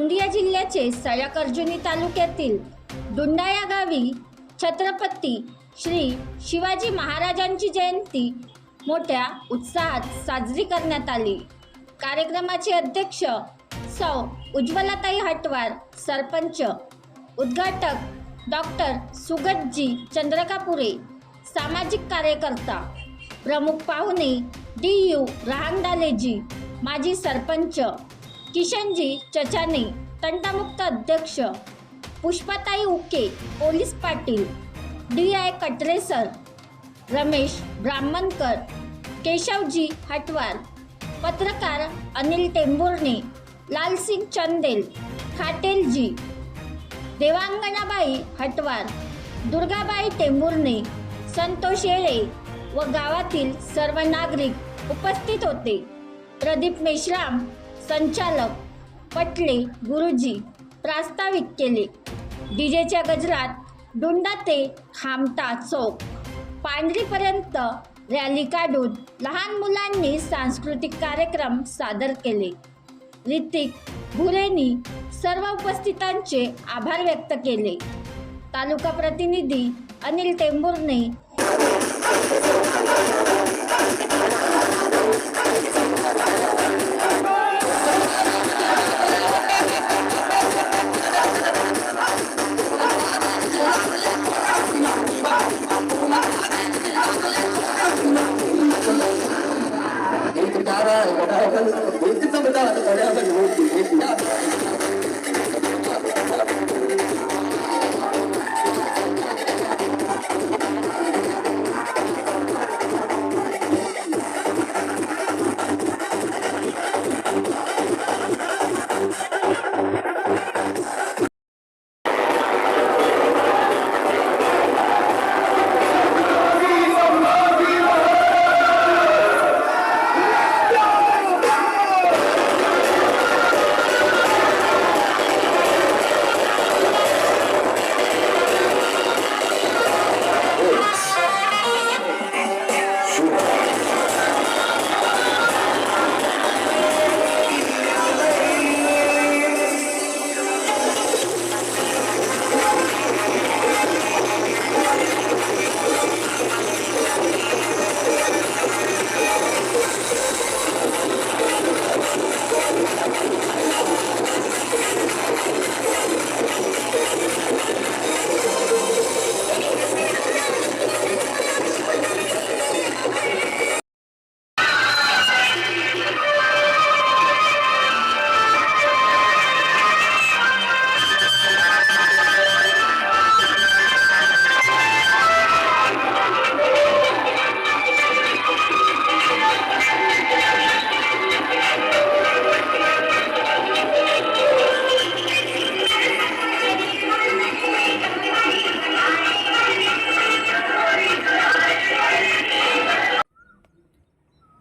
गोंदिया जिल्ह्याचे सयाकर्जुनी तालुक्यातील दुंडा या गावी छत्रपती श्री शिवाजी महाराजांची जयंती मोठ्या उत्साहात साजरी करण्यात आली. कार्यक्रमाचे अध्यक्ष सौ उज्ज्वलाताई हटवार सरपंच उद्घाटक डॉक्टर सुगतजी चंद्रकापुरे सामाजिक कार्यकर्ता प्रमुख पाहुणे डी यू रहांगडालेजी माजी सरपंच किशनजी चचाने तंटामुक्त अध्यक्ष Pushpatai Uke police Patil D I कटरेसर Ramesh Brahmankar Keshavji Hatwar पत्रकार अनिल टेंभुर्णे लालसिंग चंदेल खाटेलजी देवांगणाबाई हटवार दुर्गाबाई टेंभुर्णे संतोष येळे व गावातील सर्व नागरिक उपस्थित होते. प्रदीप मेश्राम संचालक पटले गुरुजी प्रास्ताविक केले. डीजेच्या गजरात डुंडा ते खामटा चौक. पांढरीपर्यंत रॅली काढून लहान मुलांनी सांस्कृतिक कार्यक्रम सादर केले. ऋतिक भुरेनी सर्व उपस्थितांचे आभार व्यक्त केले. तालुका प्रतिनिधी अनिल 他说我说我说你你这么大的了你不会洗你不会洗鸭